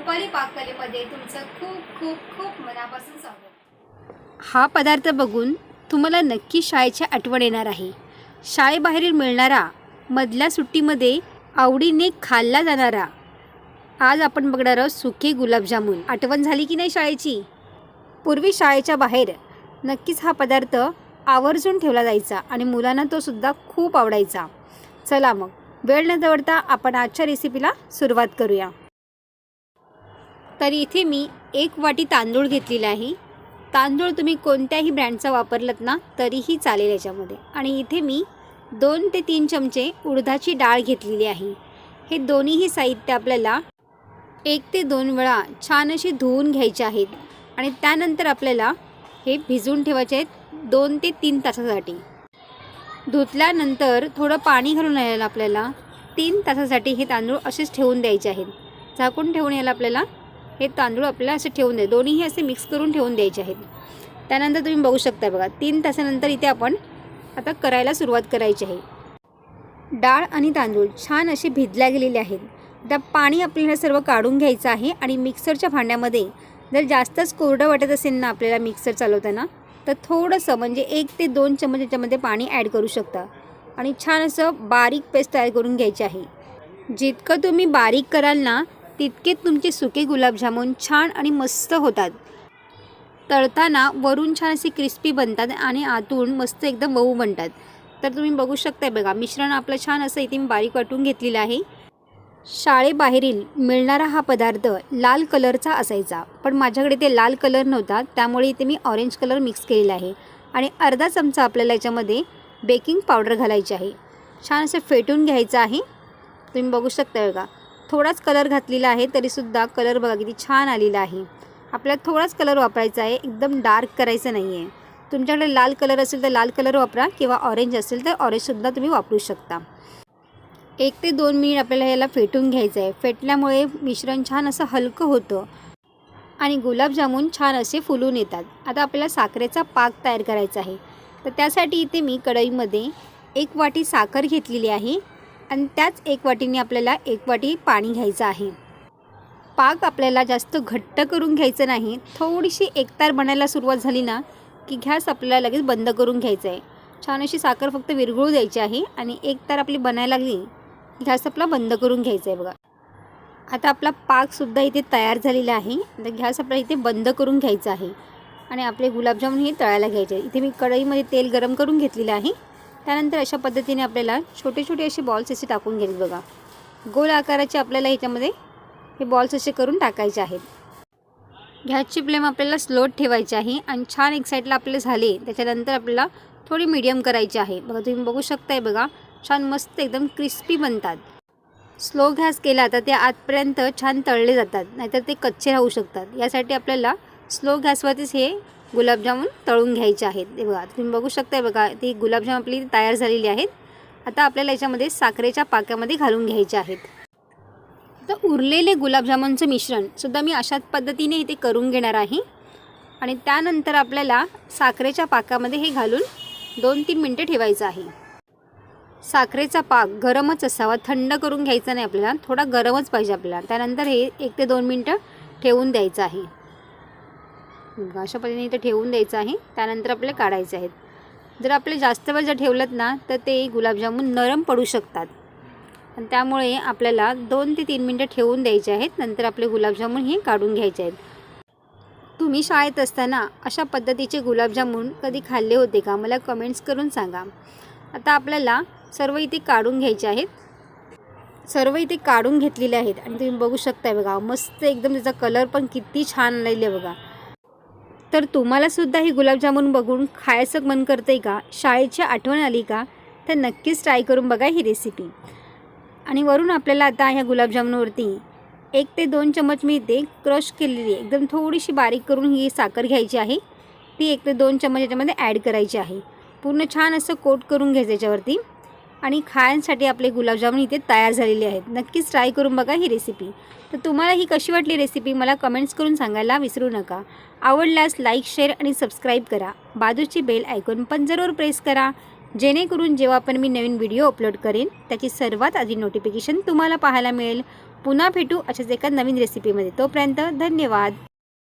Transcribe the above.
रुपाली पाककलेमध्ये तुमचं खूप खूप खूप मनापासून स्वागत. हा पदार्थ बघून तुम्हाला नक्की शाळेची आठवण येणार आहे. शाळेबाहेरील मिळणारा मधल्या सुट्टीमध्ये आवडीने खाल्ला जाणारा आज आपण बघणार आहोत सुके गुलाबजामुन. आठवण झाली की नाही शाळेची? पूर्वी शाळेच्या बाहेर नक्कीच हा पदार्थ आवर्जून ठेवला जायचा आणि मुलांना तो सुद्धा खूप आवडायचा. चला मग वेळ न दवडता आपण आजच्या रेसिपीला सुरुवात करूया. तर इथे मी एक वाटी तांदूळ घेतलेला आहे. तांदूळ तुम्ही कोणत्याही ब्रँडचा वापरलात ना तरीही चालेल याच्यामध्ये. आणि इथे मी दोन ते तीन चमचे उडदाची डाळ घेतलेली आहे. हे दोन्हीही साहित्य आपल्याला एक ते दोन वेळा छान असे धुवून घ्यायचे आहेत. आणि त्यानंतर आपल्याला हे भिजवून ठेवायचे आहेत दोन ते तीन तासासाठी. धुतल्यानंतर थोडं पाणी घालून यायला आपल्याला तीन तासासाठी हे तांदूळ असेच ठेवून द्यायचे आहेत. झाकून ठेवून यायला आपल्याला हे तांदूळ आपल्याला असे ठेवून द्या दोन्हीही असे मिक्स करून ठेवून द्यायचे आहेत. त्यानंतर तुम्ही बघू शकता बघा तीन तासानंतर इथे आपण आता करायला सुरुवात करायची आहे. डाळ आणि तांदूळ छान असे भिजल्या गेलेले आहेत. त्या पाणी आपल्याला सर्व काढून घ्यायचं आहे आणि मिक्सरच्या भांड्यामध्ये जर जास्तच कोरडं वाटत असेल ना आपल्याला मिक्सर चालवताना तर थोडंसं म्हणजे एक ते दोन चमच याच्यामध्ये पाणी ॲड करू शकता. आणि छान असं बारीक पेस्ट तयार करून घ्यायची आहे. जितकं तुम्ही बारीक कराल ना तितके तुमचे सुके गुलाबजामुन छान आणि मस्त होतात. तळताना वरून छान असे क्रिस्पी बनतात आणि आतून मस्त एकदम मऊ बनतात. तर तुम्ही बघू शकताय बघा मिश्रण आपलं छान असं इथे मी बारीक वाटून घेतलेलं आहे. शाळेबाहेरील मिळणारा हा पदार्थ लाल कलरचा असायचा पण माझ्याकडे ते लाल कलर नव्हता त्यामुळे इथे मी ऑरेंज कलर मिक्स केलेला आहे. आणि अर्धा चमचा आपल्याला याच्यामध्ये बेकिंग पावडर घालायची आहे. छान असं फेटून घ्यायचं आहे. तुम्ही बघू शकता बघा. थोडाच कलर घातलेला आहे तरीसुद्धा कलर बघा किती छान आलेला आहे. आपल्याला थोडाच कलर वापरायचा आहे एकदम डार्क करायचं नाही आहे तुमच्याकडे लाल कलर असेल तर लाल कलर वापरा किंवा ऑरेंज असेल तर ऑरेंजसुद्धा तुम्ही वापरू शकता. एक ते दोन मिनिट आपल्याला याला फेटून घ्यायचं आहे फेटल्यामुळे मिश्रण छान असं हलकं होतं आणि गुलाबजामून छान असे फुलून येतात. आता आपल्याला साखरेचा पाक तयार करायचा आहे. तर त्यासाठी इथे मी कढईमध्ये एक वाटी साखर घेतलेली आहे. आणि त्याच एक वाटीने आपल्याला एक वाटी पाणी घ्यायचं आहे. पाक आपल्याला जास्त घट्ट करून घ्यायचं नाही. थोडीशी एकतार बनायला सुरुवात झाली ना की गॅस आपल्याला लगेच बंद करून घ्यायचं आहे छान अशी साखर फक्त विरघळू द्यायची आहे आणि एक तार आपली बनायला लागली गॅस आपला बंद करून घ्यायचा आहे बघा. आता आपला पाकसुद्धा इथे तयार झालेला आहे. आता गॅस आपला इथे बंद करून घ्यायचा आहे. आणि आपले गुलाबजामुन हे तळायला घ्यायचे. आहे इथे मी कढईमध्ये तेल गरम करून घेतलेलं आहे. त्यानंतर अशा पद्धतीने आपल्याला छोटे छोटे असे बॉल्स असे टाकून घ्यायचे बघा. गोल आकाराचे आपल्याला ह्याच्यामध्ये हे बॉल्स असे करून टाकायचे आहेत. गॅसची फ्लेम आपल्याला स्लोट ठेवायची आहे आणि छान एक साईडला आपले झाले त्याच्यानंतर आपल्याला थोडी मीडियम करायची आहे. बघा तुम्ही बघू शकताय बघा छान मस्त एकदम क्रिस्पी बनतात. स्लो गॅस केला तर ते आतपर्यंत छान तळले जातात नाहीतर ते कच्चे राहू शकतात. यासाठी आपल्याला स्लो गॅसवरतीच हे गुलाबजामून तळून घ्यायचे आहेत. हे बघा तुम्ही बघू शकताय बघा ती गुलाबजाम आपली तयार झालेली आहेत. आता आपल्याला याच्यामध्ये साखरेच्या पाक्यामध्ये घालून घ्यायचे आहेत. तर उरलेले गुलाबजामुनचं मिश्रणसुद्धा मी अशाच पद्धतीने इथे करून घेणार आहे. आणि त्यानंतर आपल्याला साखरेच्या पाकामध्ये हे घालून दोन तीन मिनटं ठेवायचं आहे. साखरेचा पाक गरमच असावा थंड करून घ्यायचा नाही आपल्याला थोडा गरमच पाहिजे आपल्याला. त्यानंतर हे एक ते दोन मिनटं ठेवून द्यायचं आहे. अशा पद्धतीने इथे ठेवून द्यायचं आहे. त्यानंतर आपले काढायचे आहेत. जर आपले जास्त वेळ जर ठेवलं ना तर ते गुलाबजामुन नरम पडू शकतात. आणि त्यामुळे आपल्याला दोन ते तीन मिनटं ठेवून द्यायचे आहेत. नंतर आपले गुलाबजामुन हे काढून घ्यायचे आहेत. तुम्ही शाळेत असताना अशा पद्धतीचे गुलाबजामुन कधी खाल्ले होते का? मला कमेंट्स करून सांगा. आता आपल्याला सर्व इथे काढून घ्यायचे आहेत. सर्व इथे काढून घेतलेले आहेत. आणि तुम्ही बघू शकताय बघा मस्त एकदम त्याचा कलर पण किती छान आलेले आहे बघा. तर तुम्हालासुद्धा ही गुलाबजामुन बघून खायचं मन करते का? शाळेची आठवण आली का? तर नक्कीच ट्राय करून बघा ही रेसिपी आणि वरून आपल्याला आता ह्या गुलाबजामुनवरती एक ते दोन चमच मी इथे क्रश केलेली आहे. एकदम थोडीशी बारीक करून ही साखर घ्यायची आहे. ती एक ते दोन चमच याच्यामध्ये ॲड करायची आहे. पूर्ण छान असं कोट करून घ्यायचं याच्यावरती. आणि खाण्यासाठी आपले गुलाबजामुन इथे तयार झालेले आहेत. नक्कीच ट्राय करून बघा ही रेसिपी तर तुम्हाला ही कशी वाटली रेसिपी मला कमेंट्स करून सांगायला विसरू नका. आवडल्यास लाईक शेअर आणि सबस्क्राईब करा. बाजूची बेल ऐकून पण जरूर प्रेस करा. जेणेकरून जेव्हा पण मी नवीन व्हिडिओ अपलोड करेन त्याची सर्वात आधी नोटिफिकेशन तुम्हाला पाहायला मिळेल. पुन्हा भेटू अशाच एका नवीन रेसिपीमध्ये तोपर्यंत धन्यवाद.